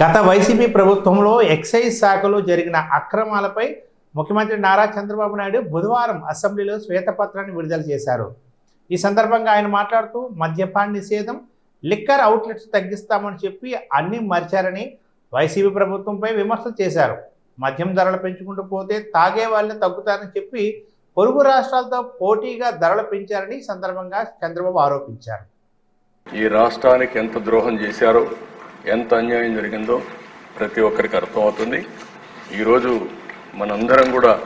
గత వైసీపీ ప్రభుత్వంలో ఎక్సైజ్ శాఖలో జరిగిన అక్రమాలపై ముఖ్యమంత్రి నారా చంద్రబాబు నాయుడు బుధవారం అసెంబ్లీలో శ్వేతపత్రాన్ని విడుదల చేశారు. ఈ సందర్భంగా ఆయన మాట్లాడుతూ మద్యపాన్ నిషేధం లిక్కర్ అవుట్లెట్స్ తగ్గిస్తామని చెప్పి అన్నీ మర్చారని వైసీపీ ప్రభుత్వంపై విమర్శలు చేశారు. మద్యం ధరలు పెంచుకుంటూ పోతే తాగే వాళ్ళని తగ్గుతారని చెప్పి పొరుగు రాష్ట్రాలతో పోటీగా ధరలు పెంచారని సందర్భంగా చంద్రబాబు ఆరోపించారు. ఈ రాష్ట్రానికి ఎంత ద్రోహం చేశారో ఎంత అన్యాయం జరిగిందో ప్రతి ఒక్కరికి అర్థమవుతుంది. ఈరోజు మనందరం కూడా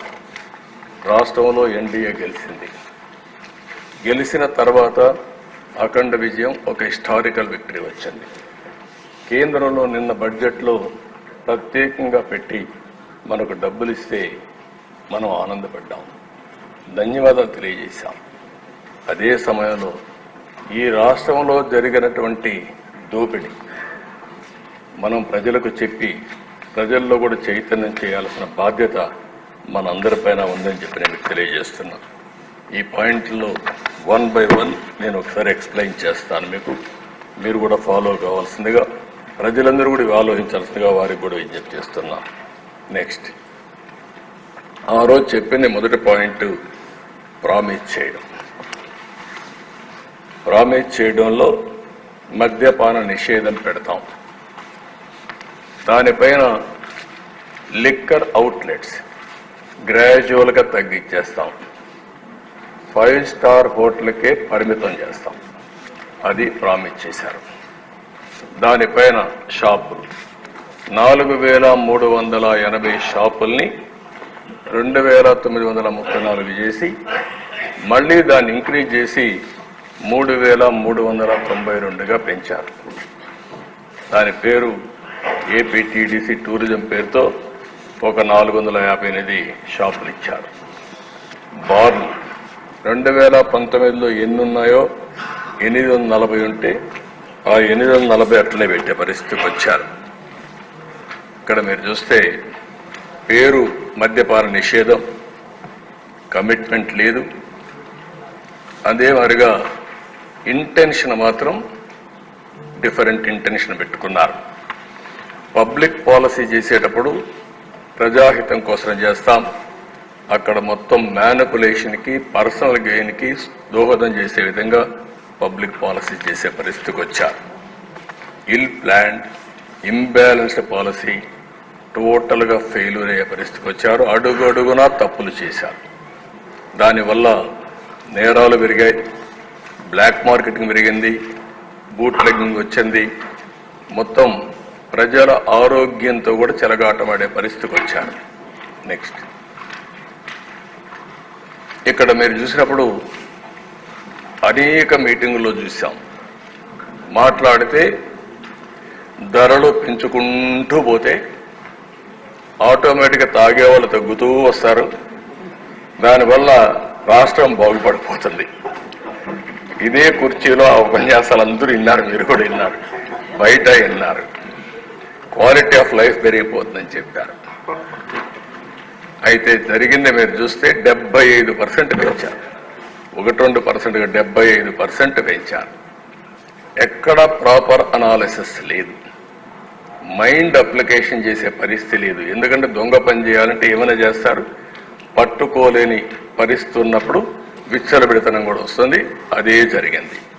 రాష్ట్రంలో ఎన్డీఏ గెలిచింది. గెలిచిన తర్వాత అఖండ విజయం ఒక హిస్టారికల్ విక్టరీ వచ్చింది. కేంద్రంలో నిన్న బడ్జెట్లో ప్రత్యేకంగా పెట్టి మనకు డబ్బులు ఇస్తే మనం ఆనందపడ్డాం. ధన్యవాదాలు తెలియజేశాం. అదే సమయంలో ఈ రాష్ట్రంలో జరిగినటువంటి దోపిడీ మనం ప్రజలకు చెప్పి ప్రజల్లో కూడా చైతన్యం చేయాల్సిన బాధ్యత మనందరిపైన ఉందని చెప్పి నేను తెలియజేస్తున్నా. ఈ పాయింట్లో వన్ బై వన్ నేను ఒకసారి ఎక్స్ప్లెయిన్ చేస్తాను మీకు. మీరు కూడా ఫాలో కావాల్సిందిగా ప్రజలందరూ కూడా ఆలోచించాల్సిందిగా వారికి కూడా విజ్ఞప్తి చేస్తున్నా. నెక్స్ట్ ఆ రోజు చెప్పింది మొదటి పాయింట్ ప్రామిస్ చేయడం. ప్రామిస్ చేయడంలో మద్యపాన నిషేధం పెడతాం. దానిపైన లిక్కర్ అవుట్లెట్స్ గ్రాడ్యువల్గా తగ్గించేస్తాం ఫైవ్ స్టార్ హోటల్కే పరిమితం చేస్తాం. అది ప్రామిస్ చేశారు. దానిపైన షాపులు. నాలుగు వేల మూడు వందల ఎనభై షాపుల్ని రెండు వేల తొమ్మిది వందల ముప్పై నాలుగు చేసి మళ్ళీ దాన్ని ఇంక్రీజ్ చేసి మూడు వేల మూడు వందల తొంభై రెండుగా పెంచారు. దాని పేరు ఏపీటీడీసీ టూరిజం పేరుతో ఒక నాలుగు వందల యాభై ఎనిమిది షాపులు ఇచ్చారు. బార్లు రెండు వేల పంతొమ్మిదిలో ఎన్ని ఉన్నాయో ఎనిమిది వందల నలభై ఉంటే ఆ ఎనిమిది వందల నలభై అట్లనే పెట్టే పరిస్థితికి వచ్చారు. ఇక్కడ మీరు చూస్తే పేరు మద్యపాన నిషేధం కమిట్మెంట్ లేదు. అదే మాదిరిగా ఇంటెన్షన్ మాత్రం డిఫరెంట్ ఇంటెన్షన్ పెట్టుకున్నారు. పబ్లిక్ పాలసీ చేసేటప్పుడు ప్రజాహితం కోసం చేస్తాం. అక్కడ మొత్తం మ్యానిపులేషన్కి పర్సనల్ గెయిన్కి దోహదం చేసే విధంగా పబ్లిక్ పాలసీ చేసే పరిస్థితికి వచ్చారు. ఇల్ ప్లాండ్ ఇంబ్యాలెన్స్డ్ పాలసీ టోటల్గా ఫెయిల్యూర్ అయ్యే పరిస్థితికి వచ్చారు. అడుగడుగునా తప్పులు చేశారు. దానివల్ల నేరాలు పెరిగాయి. బ్లాక్ మార్కెటింగ్ పెరిగింది. బూట్ లెగ్గింగ్ వచ్చింది. మొత్తం ప్రజల ఆరోగ్యంతో కూడా చెలగాటమాడే పరిస్థితికి వచ్చారు. నెక్స్ట్ ఇక్కడ మీరు చూసినప్పుడు అనేక మీటింగుల్లో చూసాం మాట్లాడితే ధరలు పెంచుకుంటూ పోతే ఆటోమేటిక్గా తాగే వాళ్ళు తగ్గుతూ వస్తారు. దానివల్ల రాష్ట్రం బాగుపడిపోతుంది. ఇదే కుర్చీలో ఆ ఉపన్యాసాలు అందరూ విన్నారు మీరు కూడా విన్నారు. బయట విన్నారు. క్వాలిటీ ఆఫ్ లైఫ్ పెరిగిపోతుందని చెప్పారు. అయితే జరిగింది మీరు చూస్తే డెబ్బై ఐదు పర్సెంట్ పెంచారు. ఒకటి రెండు పర్సెంట్గా డెబ్బై ఐదు పర్సెంట్ పెంచారు. ఎక్కడ ప్రాపర్ అనాలిసిస్ లేదు. మైండ్ అప్లికేషన్ చేసే పరిస్థితి లేదు. ఎందుకంటే దొంగ పని చేయాలంటే ఏమైనా చేస్తారు? పట్టుకోలేని పరిస్థితి ఉన్నప్పుడు విచ్చలబిడతనం కూడా వస్తుంది. అదే జరిగింది.